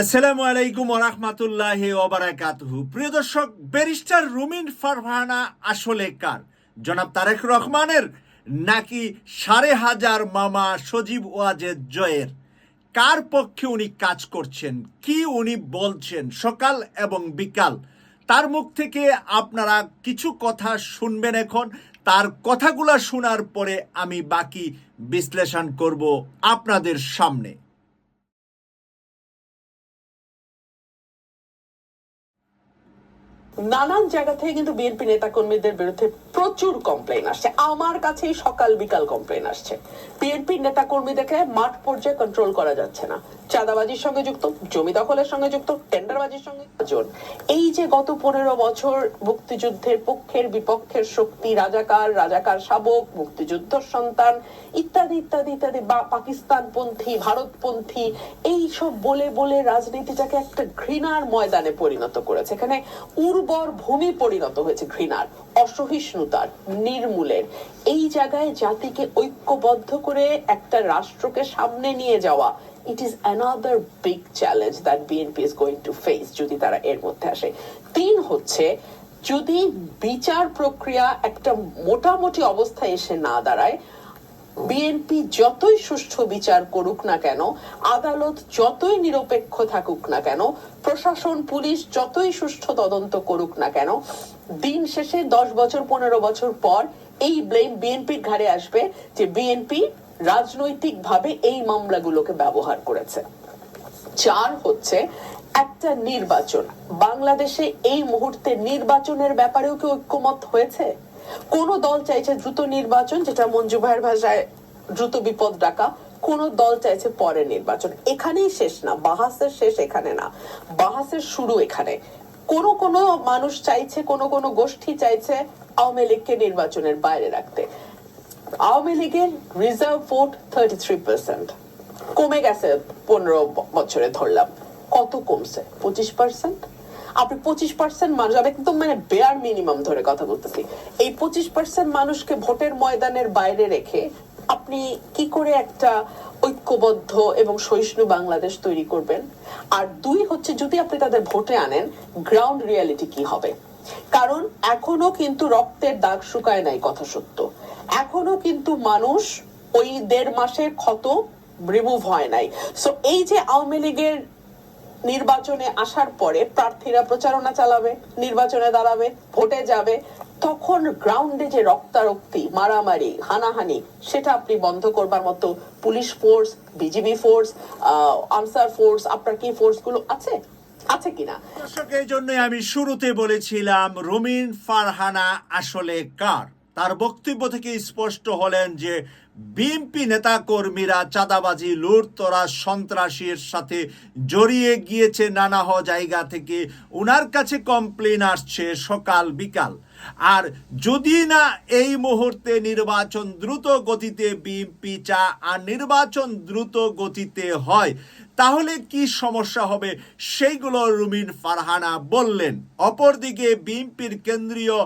আসসালামু আলাইকুম ওরহমাতুল্লাহ ওবারাকাতুহু প্রিয় দর্শক, ব্যারিস্টার রুমিন ফারহানা আসলে কার? জনাব তারেক রহমানের নাকি সাড়ে হাজার মামা সজীব ওয়াজেদ জয়ের? কার পক্ষে উনি কাজ করছেন? কি উনি বলছেন? সকাল এবং বিকাল। তার মুখ থেকে আপনারা কিছু কথা শুনবেন এখন। তার কথাগুলা শোনার পরে আমি বাকি বিশ্লেষণ করব আপনাদের সামনে। নানান জায়গা থেকে কিন্তু বিএনপি নেতা কর্মীদের বিরুদ্ধে প্রচুর কমপ্লেন আসছে। আমার কাছেই সকাল বিকাল কমপ্লেন আসছে। বিএনপি নেতা কর্মীদেরকে মাঠ পর্যায়ে কন্ট্রোল করা যাচ্ছে না। চাঁদাবাজির সঙ্গে যুক্ত, জমি দখলের সঙ্গে যুক্ত, টেন্ডারবাজির সঙ্গে জন এই যে গত পনেরো বছর মুক্তিযুদ্ধের পক্ষের বিপক্ষের শক্তি, রাজাকার রাজাকার শাবক, মুক্তিযুদ্ধ সন্তান, ইত্যাদি ইত্যাদি ইত্যাদি, বা পাকিস্তানপন্থী, ভারতপন্থী, এই সব বলে বলে রাজনীতিটাকে একটা ঘৃণার ময়দানে পরিণত করেছে। এখানে উর্বর ভূমি পরিণত হয়েছে ঘৃণার, অসহিষ্ণুতার, নির্মূলের। এই জায়গায় জাতিকে ঐক্যবদ্ধ করে একটা রাষ্ট্রকে সামনে নিয়ে যাওয়া it is another big challenge that BNP is going to face যদি তারা এর মধ্যে আসে। তিন হচ্ছে, যদি বিচার প্রক্রিয়া একটা মোটামুটি অবস্থায় এসে না দাঁড়ায় বিএনপি যতই সুষ্ঠু বিচার করুক না কেন, আদালত যতই নিরপেক্ষ থাকুক না কেন, প্রশাসন, পুলিশ যতই সুষ্ঠু তদন্ত করুক না কেন, দিন শেষে দশ বছর, পনেরো বছর পর এই ব্লেম বিএনপির ঘাড়ে আসবে যে বিএনপি রাজনৈতিকভাবে এই মামলাগুলোকে ব্যবহার করেছে। চার হচ্ছে, একটা নির্বাচন। বাংলাদেশে এই মুহূর্তে নির্বাচনের ব্যাপারেও কি ঐক্যমত হয়েছে? কোন দল চাইছে দ্রুত নির্বাচন, যেটা মঞ্জু ভাইয়ের ভাষায় দ্রুত বিপদ ডাকা। কোন দল চাইছে পরে নির্বাচন। এখানেই শেষ না, বাহাসের শেষ এখানে না। বাহাসের শুরু এখানে। কোন কোন মানুষ চাইছে, কোন কোন গোষ্ঠী চাইছে আওয়ামী লীগকে নির্বাচনের বাইরে রাখতে। আওয়ামী লীগের reserve vote thirty three percent কমে গেছে পনেরো বছরে ধরলাম। কত কমছে? পঁচিশ পার্সেন্ট আপনি পঁচিশ পার্সেন্ট মানুষ, আমি একদম মানে বেয়ার মিনিমাম ধরে কথা বলতেছি। এই পঁচিশ পার্সেন্ট মানুষকে ভোটের ময়দানের বাইরে রেখে আপনি কি করে একটা ঐক্যবদ্ধ এবং সহিষ্ণু বাংলাদেশ তৈরি করবেন? আর দুই হচ্ছে, যদি আপনি তাদের ভোটে আনেন গ্রাউন্ড রিয়ালিটি কি হবে? কারণ এখনও কিন্তু রক্তের দাগ শুকায় নাই কথা সত্য। এখনও কিন্তু মানুষ ওই দেড় মাসের ক্ষত রিমুভ হয় নাই। সো এই যে আওয়ামী লীগের নির্বাচনে আসার পরে প্রার্থীরা প্রচারণা চালাবে, নির্বাচনে দাঁড়াবে, ভোটে যাবে, তখন গ্রাউন্ডে যে রক্তারক্তি, মারামারি, হানাহানি, সেটা আপনি বন্ধ করবার মতো police force BGB force Ansar force আপনার কি ফোর্সগুলো আছে? আছে কিনা? দর্শক, এই জন্যই আমি শুরুতে বলেছিলাম, রুমিন ফারহানা আসলে কার? তার বক্তব্য থেকে স্পষ্ট হলেন যে, বিএনপি নেতা কর্মীরা চাঁদাবাজি, লুটতরা, সন্ত্রাসীর সাথে জড়িয়ে গিয়েছে নানা জায়গা থেকে। ওনার কাছে কমপ্লেন আসছে সকাল বিকাল। আর যদি না এই মুহূর্তে নির্বাচন দ্রুত গতিতে বিএনপি চা, আর নির্বাচন দ্রুত গতিতে হয় তাহলে কি সমস্যা হবে? সেইগুলো রুমিন ফারহানা বললেন। অপরদিকে বিএনপির কেন্দ্রীয়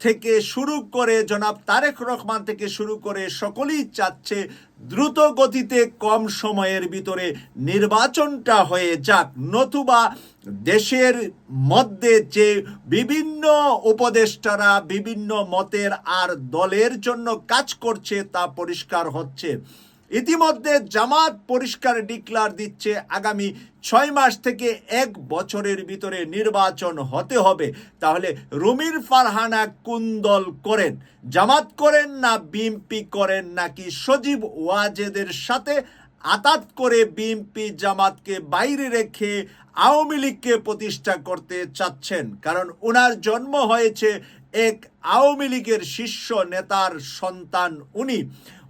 থেকে শুরু করে জনাব তারেক রহমান থেকে শুরু করে সকলেই চাচ্ছে দ্রুত গতিতে কম সময়ের ভিতরে নির্বাচনটা হয়ে যাক। নতুবা দেশের মধ্যে যে বিভিন্ন উপদেষ্টারা বিভিন্ন মতের আর দলের জন্য কাজ করছে তা পরিষ্কার হচ্ছে। ইতিমধ্যে জামাত পরিষ্কার ডিক্লার দিচ্ছে আগামী ছয় মাস থেকে এক বছরের ভিতরে নির্বাচন হতে হবে। তাহলে রুমির ফারহানা কোন দল করেন? জামাত করেন না বিএমপি করেন নাকি সজীব ওয়াজেদের সাথে আতাত করে বিএমপি জামাতকে বাইরে রেখে আওয়ামী লীগকে প্রতিষ্ঠা করতে চাচ্ছেন? কারণ ওনার জন্ম হয়েছে এক আওয়ামী লীগের শীর্ষ নেতার সন্তান উনি।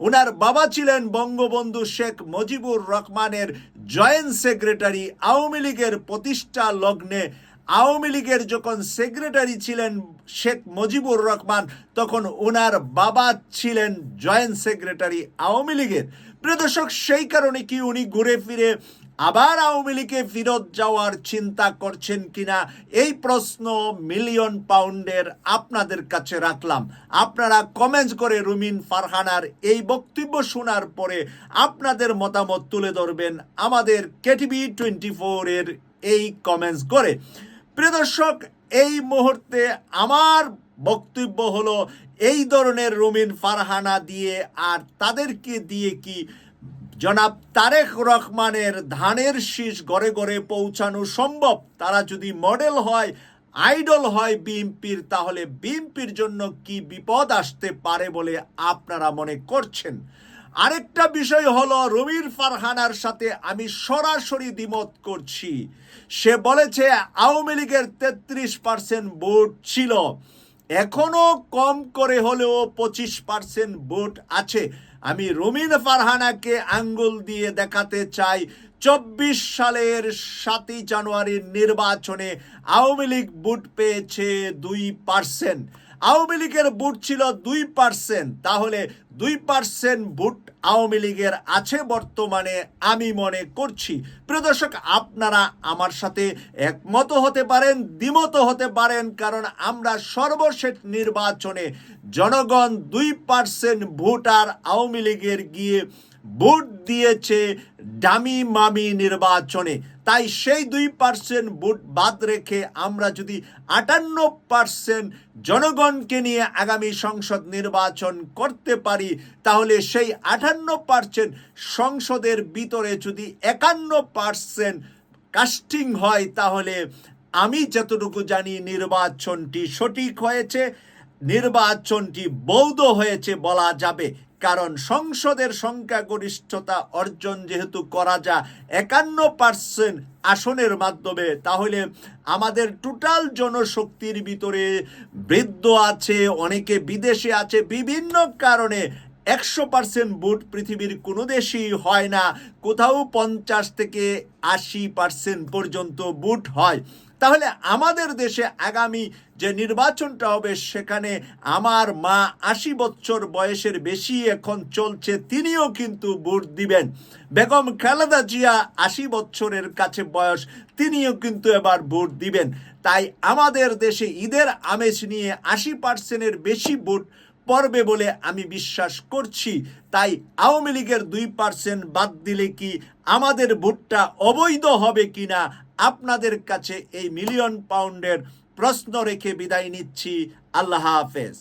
ওনার বাবা ছিলেন বঙ্গবন্ধু শেখ মুজিবুর রহমানের জয়েন্ট সেক্রেটারি। আওয়ামী লীগের প্রতিষ্ঠা লগ্নে আওয়ামী লীগের যখন সেক্রেটারি ছিলেন শেখ মুজিবুর রহমান, তখন ওনার বাবা ছিলেন জয়েন্ট সেক্রেটারি আওয়ামী লীগের। প্রিয় দর্শক, সেই কারণে কি উনি ঘুরে ফিরে আবার আওয়ামী লীগে ফেরত যাওয়ার চিন্তা করছেন কিনা? এই প্রশ্ন মিলিয়ন পাউন্ডের আপনাদের কাছে রাখলাম। আপনারা কমেন্টস করে রুমিন ফারহানার এই বক্তব্য শোনার পরে আপনাদের মতামত তুলে ধরবেন আমাদের কেটিভি টোয়েন্টি ফোরের এই কমেন্টস করে। প্রিয় দর্শক, এই মুহূর্তে আমার বক্তব্য হলো, এই ধরনের রুমিন ফারহানা দিয়ে আর তাদেরকে দিয়ে কি জনাব তারেক রহমানের ধানের শীষ ঘরে ঘরে পৌঁছানো সম্ভব। তারা যদি মডেল হয়, আইডল হয় বিএনপির তাহলে বিএনপির জন্য কি বিপদ আসতে পারে বলে আপনারা মনে করছেন? আরেকটা বিষয় হলো, রবির ফারহানার সাথে আমি সরাসরি দ্বিমত করছি। সে বলেছে, আওয়ামী লীগের তেত্রিশ পার্সেন্ট ভোট ছিল। এখনও কম করে হলেও পঁচিশ পার্সেন্ট ভোট আছে। আমি রমিন ফারহানাকে আঙ্গুল দিয়ে দেখাতে চাই। চব্বিশ সালের সাতই জানুয়ারির নির্বাচনে আওয়ামী লীগ বুট পেয়েছে দুই পার্সেন্ট। আওয়ামী লীগের ভোট ছিল দুই পার্সেন্ট তাহলে দুই পার্সেন্ট ভোট আওয়ামী লীগের আছে বর্তমানে আমি মনে করছি। প্রিয় দর্শক, আপনারা আমার সাথে একমত হতে পারেন, দ্বিমত হতে পারেন, কারণ আমরা সর্বশেষ নির্বাচনে জনগণ দুই পার্সেন্ট ভোটার আওয়ামী লীগের গিয়ে ভোট দিয়েছে ডামি মামি নির্বাচনে। তাই সেই দুই পার্সেন্ট ভোট বাদ রেখে আমরা যদি আটান্ন পার্সেন্ট জনগণকে নিয়ে আগামী সংসদ নির্বাচন করতে পারি, তাহলে সেই আটান্ন পার্সেন্ট সংসদের ভিতরে যদি একান্ন পার্সেন্ট কাস্টিং হয়, তাহলে আমি যতটুকু জানি নির্বাচনটি সঠিক হয়েছে, নির্বাচনটি বৌদ্ধ হয়েছে বলা যাবে। কারণ সংসদের সংখ্যাগরিষ্ঠতা অর্জন যেহেতু করা যা একান্ন পার্সেন্ট আসনের মাধ্যমে, তাহলে আমাদের টোটাল জনশক্তির ভিতরে বৃদ্ধ আছে, অনেকে বিদেশে আছে, বিভিন্ন কারণে একশো পার্সেন্ট ভোট পৃথিবীর কোনো দেশেই হয় না। কোথাও পঞ্চাশ থেকে আশি পার্সেন্ট পর্যন্ত ভোট হয়। তাহলে আমাদের দেশে আগামী যে নির্বাচনটা হবে, সেখানে আমার মা আশি বছর বয়সের বেশি এখন চলছে, তিনিও কিন্তু ভোট দিবেন। বেগম খালেদা জিয়া আশি বছরের কাছে বয়স, তিনিও কিন্তু এবার ভোট দিবেন। তাই আমাদের দেশে ঈদের আমেজ নিয়ে আশি পার্সেন্টের বেশি ভোট পড়বে বলে আমি বিশ্বাস করছি। তাই আওয়ামী লীগের দুই পার্সেন্ট বাদ দিলে কি আমাদের ভোটটা অবৈধ হবে কিনা আপনাদের কাছে এই মিলিয়ন পাউন্ডের প্রশ্ন রেখে বিদায় নিচ্ছি। আল্লাহ হাফেজ।